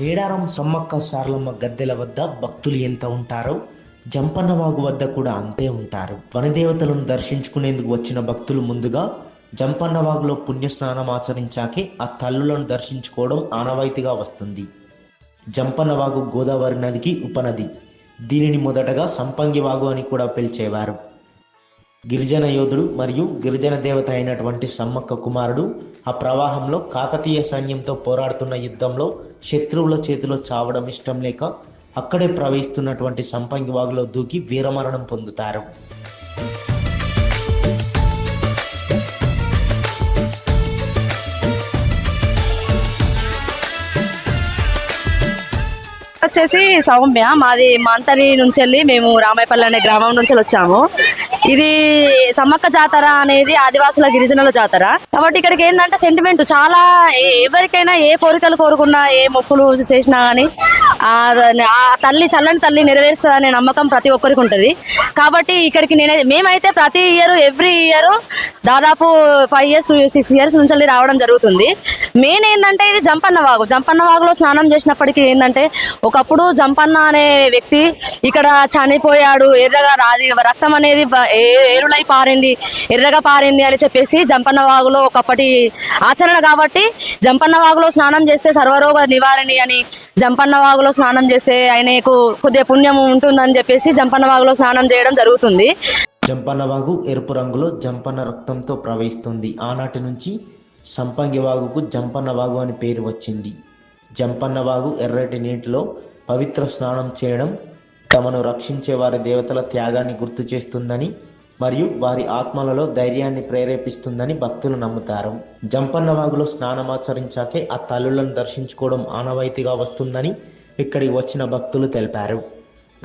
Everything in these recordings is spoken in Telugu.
మేడారం సమ్మక్క సారలమ్మ గద్దెల వద్ద భక్తులు ఎంత ఉంటారో జంపన్నవాగు వద్ద కూడా అంతే ఉంటారు. వనదేవతలను దర్శించుకునేందుకు వచ్చిన భక్తులు ముందుగా జంపన్నవాగులో పుణ్యస్నానం ఆచరించాకే ఆ తల్లులను దర్శించుకోవడం ఆనవాయితీగా వస్తుంది. జంపన్నవాగు గోదావరి నదికి ఉపనది. దీనిని మొదటగా సంపంగివాగు అని కూడా పిలిచేవారు. గిరిజన యోధుడు మరియు గిరిజన దేవత అయినటువంటి సమ్మక్క కుమారుడు ఆ ప్రవాహంలో కాకతీయ సైన్యంతో పోరాడుతున్న యుద్ధంలో శత్రువుల చేతిలో చావడం ఇష్టం లేక అక్కడే ప్రవహిస్తున్నటువంటి సంపంగి వాగులో దూకి వీరమరణం పొందుతారు. వచ్చేసి సౌమ్య మాది మాంతరి నుంచి వెళ్ళి మేము రామాయపల్లి అనే గ్రామం నుంచి వచ్చాము. ఇది సమ్మక్క జాతర అనేది ఆదివాసుల గిరిజనుల జాతర. కాబట్టి ఇక్కడికి ఏంటంటే సెంటిమెంట్ చాలా ఏ- ఎవరికైనా ఏ కోరికలు కోరుకున్నా ఏ మొక్కులు చేసినా కానీ ఆ తల్లి చల్లని తల్లి నెరవేరుస్తుంది అనే నమ్మకం ప్రతి ఒక్కరికి ఉంటుంది. కాబట్టి ఇక్కడికి నేనే మేమైతే ప్రతి ఇయర్ ఎవ్రీ ఇయర్ దాదాపు ఫైవ్ ఇయర్స్ సిక్స్ ఇయర్స్ నుంచి రావడం జరుగుతుంది. మెయిన్ ఏంటంటే ఇది జంపన్న వాగు. జంపన్న వాగులో స్నానం చేసినప్పటికీ ఏంటంటే ఒకప్పుడు జంపన్న అనే వ్యక్తి ఇక్కడ చనిపోయాడు ఎర్రగా రాది రక్తం అనేది ఏ- ఏరులై పారింది ఎర్రగా పారింది అని చెప్పేసి జంపన్న వాగులో ఒకప్పటి ఆచరణ కాబట్టి జంపన్న వాగులో స్నానం చేస్తే సర్వరోగ నివారణి అని జంపన్న వాగులో స్నానం చేస్తే ఆయనకు కొద్దిగా పుణ్యం ఉంటుందని చెప్పేసి జంపన్న వాగులో స్నానం చేయడం జరుగుతుంది. జంపన్నవాగు ఎరుపు రంగులో జంపన్న రక్తంతో ప్రవహిస్తుంది. ఆనాటి నుంచి సంపంగి వాగుకు జంపన్నవాగు అని పేరు వచ్చింది. జంపన్న వాగు ఎర్రటి నీటిలో పవిత్ర స్నానం చేయడం తమను రక్షించే వారి దేవతల త్యాగాన్ని గుర్తు చేస్తుందని మరియు వారి ఆత్మలలో ధైర్యాన్ని ప్రేరేపిస్తుందని భక్తులు నమ్ముతారు. జంపన్నవాగులో స్నానమాచరించాకే ఆ తల్లులను దర్శించుకోవడం ఆనవాయితీగా వస్తుందని ఇక్కడికి వచ్చిన భక్తులు తెలిపారు.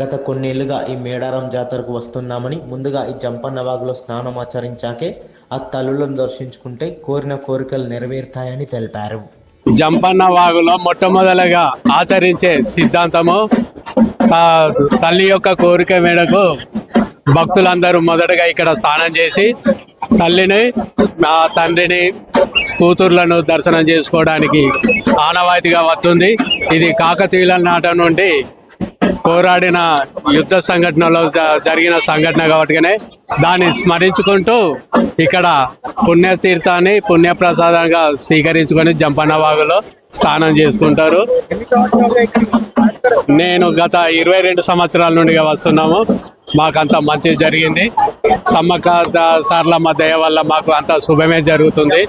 గత కొన్నేళ్ళుగా ఈ మేడారం జాతరకు వస్తున్నామని ముందుగా ఈ జంపన్నవాగులో స్నానం ఆచరించాకే ఆ తల్లులను దర్శించుకుంటే కోరిన కోరికలు నెరవేరుతాయని తెలిపారు. జంపన్న వాగులో మొట్టమొదలుగా ఆచరించే సిద్ధాంతము త- తల్లి యొక్క కోరిక మేరకు భక్తులందరూ మొదటగా ఇక్కడ స్నానం చేసి తల్లిని ఆ తండ్రిని కూతుర్లను దర్శనం చేసుకోవడానికి ఆనవాయితీగా వస్తుంది. ఇది కాకతీయుల నాట నుండి పోరాడిన యుద్ధ సంఘటనలో జ- జరిగిన సంఘటన కాబట్టినే దాన్ని స్మరించుకుంటూ ఇక్కడ పుణ్యతీర్థాన్ని పుణ్యప్రసాదంగా స్వీకరించుకొని జంపన్న వాగులో స్నానం చేసుకుంటారు. నేను గత ఇరవై రెండు సంవత్సరాల నుండి వస్తున్నాము. మాకంత మంచి జరిగింది. సమ్మక్క సార్లమ్మ దయ వల్ల మాకు అంత శుభమే జరుగుతుంది.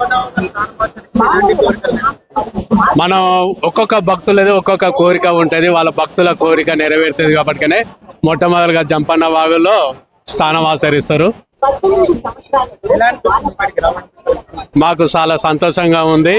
మనం ఒక్కొక్క భక్తులది ఒక్కొక్క కోరిక ఉంటుంది వాళ్ళ భక్తుల కోరిక నెరవేరుతుంది కాబట్టి మొట్టమొదటిగా జంపన్న వాగులో స్థానం ఆచరిస్తారు. మాకు చాలా సంతోషంగా ఉంది.